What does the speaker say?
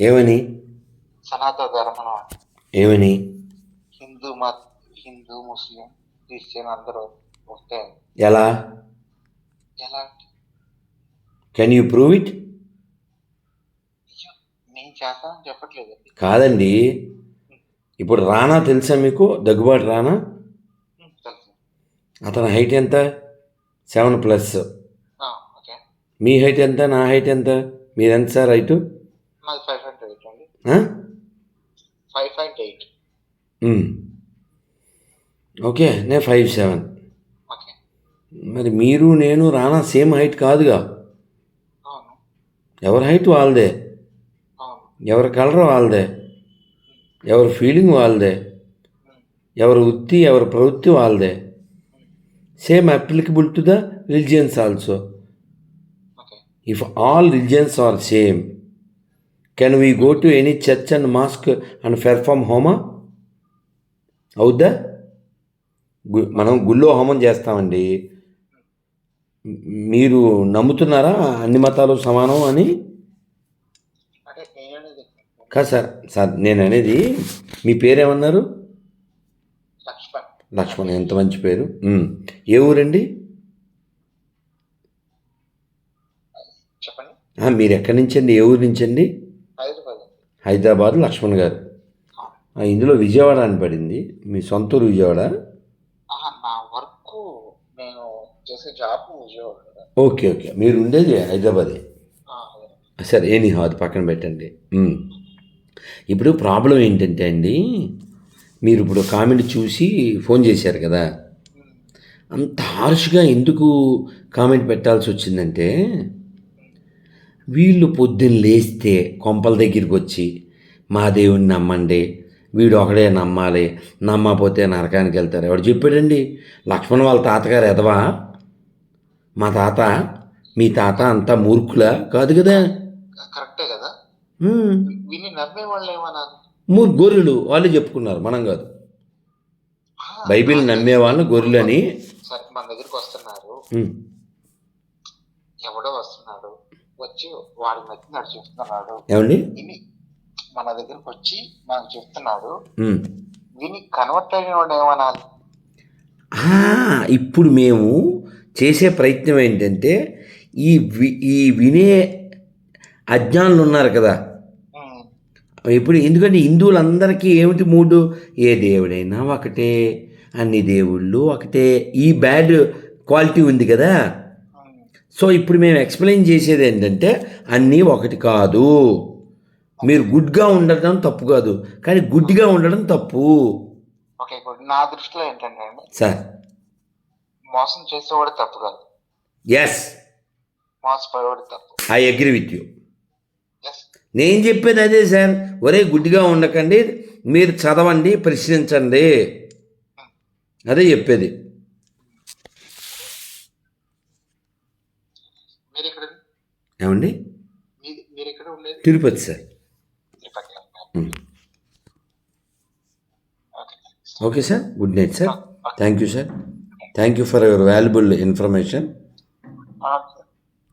ఏమని? సనాతన ధర్మం. ఏమని? హిందూ మత్ హిందూ ముస్లిం క్రిస్టియన్ అందరూ ఒకటే. ఎలా? ఎలా? కెన్ యూ ప్రూవ్ ఇట్ నేను చేస్తానని చెప్పట్లేదండి కాదండి. ఇప్పుడు రానా తెలుసా మీకు? దగ్గుబాటు రానా? అతని హైట్ ఎంత? Seven plus. మీ హైట్ ఎంత? నా హైట్ ఎంత? మీరు ఎంత sir height? Five point eight అండి ఆ? Five point eight. ఓకే నేను ఫైవ్ సెవెన్ ఓకే మరి మీరు నేను రానా సేమ్ హైట్ కాదుగా? ఎవరి హైట్ వాళ్ళదే? ఎవరి కలర్ వాళ్ళదే? ఎవరి ఫీలింగ్ వాళ్ళదే? ఎవరి వృత్తి ఎవరి ప్రవృత్తి వాళ్ళదే? Same applicable to the religions also if all religions are same can we go to any church and mosque and perform హోమా అవుద్దా? గు- మనం గుళ్ళో హోమం చేస్తామండి. మీరు నమ్ముతున్నారా అన్ని మతాలు సమానం అని? కాదు సార్ సార్ నేను అనేది మీ పేరేమన్నారు? లక్ష్మణ్. లక్ష్మణ్ ఎంత మంచి పేరు. ఏ ఊరండి? మీరు ఎక్కడి నుంచి అండి ఏ ఊరు నుంచి అండి హైదరాబాద్ లక్ష్మణ్ గారు. ఇందులో విజయవాడ అని పడింది. మీ సొంత ఊరు విజయవాడ నా వర్క్ నేను చేసే జాబ్ విజయవాడ. Okay okay. మీరు ఉండేది హైదరాబాదే. సరే ఏని అది పక్కన పెట్టండి. ఇప్పుడు ప్రాబ్లం ఏంటంటే అండి మీరు ఇప్పుడు కామెంట్ చూసి ఫోన్ చేశారు కదా. అంత హార్ష్గా ఎందుకు కామెంట్ పెట్టాల్సి వచ్చిందంటే వీళ్ళు పొద్దున్న లేస్తే కొంపల దగ్గరికి వచ్చి మా దేవుడిని నమ్మండి వీడు ఒకడే నమ్మాలి నమ్మకపోతే నరకానికి వెళ్తారు. ఎవడు చెప్పాడండి? లక్ష్మణ్ వాళ్ళ తాతగారు ఎదవా? మా తాత మీ తాత అంతా మూర్ఖులా కాదు కదా. కరెక్టే కదా. విని నమ్మే వాళ్ళు ఏమన్నారు మూర్ గొర్రెలు వాళ్ళే చెప్పుకున్నారు మనం కాదు. బైబిల్ నమ్మే వాళ్ళని గొర్రెలు అని మన దగ్గరికి వస్తున్నారు. ఎవడో వస్తున్నాడు. వచ్చి వాడి మధ్య నాడు చెప్తున్నాడు. విని మన దగ్గరికి వచ్చి మనకు చెప్తున్నాడు. విని కన్వర్ట్ అయిన వాడు ఏమనాలి? ఇప్పుడు మేము చేసే ప్రయత్నం ఏంటంటే ఈ వి ఈ వినే అజ్ఞానులు ఉన్నారు కదా. ఇప్పుడు ఎందుకంటే హిందువులందరికీ ఏమిటి మూడు? ఏ దేవుడైనా ఒకటే అన్ని దేవుళ్ళు ఒకటే. ఈ బ్యాడ్ క్వాలిటీ ఉంది కదా. సో ఇప్పుడు మేము ఎక్స్ప్లెయిన్ చేసేది ఏంటంటే అన్నీ ఒకటి కాదు. మీరు గుడ్గా ఉండడం తప్పు కాదు. కానీ గుడ్డిగా ఉండడం తప్పు. ఓకే ఇప్పుడు నా దృష్టిలో ఏంటంటే అండి సార్. మోసం చేసేవాడు తప్పు కాదు. ఎస్ మోసపోయేవాడు తప్పు. ఐ అగ్రి విత్ యూ నేను చెప్పేది అదే సార్. ఒరే గుడ్డిగా ఉండకండి. మీరు చదవండి ప్రశ్నించండి. అదే చెప్పేది. మీరు ఇక్కడ ఏమండి? మీరు ఎక్కడ ఉండేది? Tirupati sir. Okay. Sir. Good night sir. Thank you sir. Thank you for your valuable information.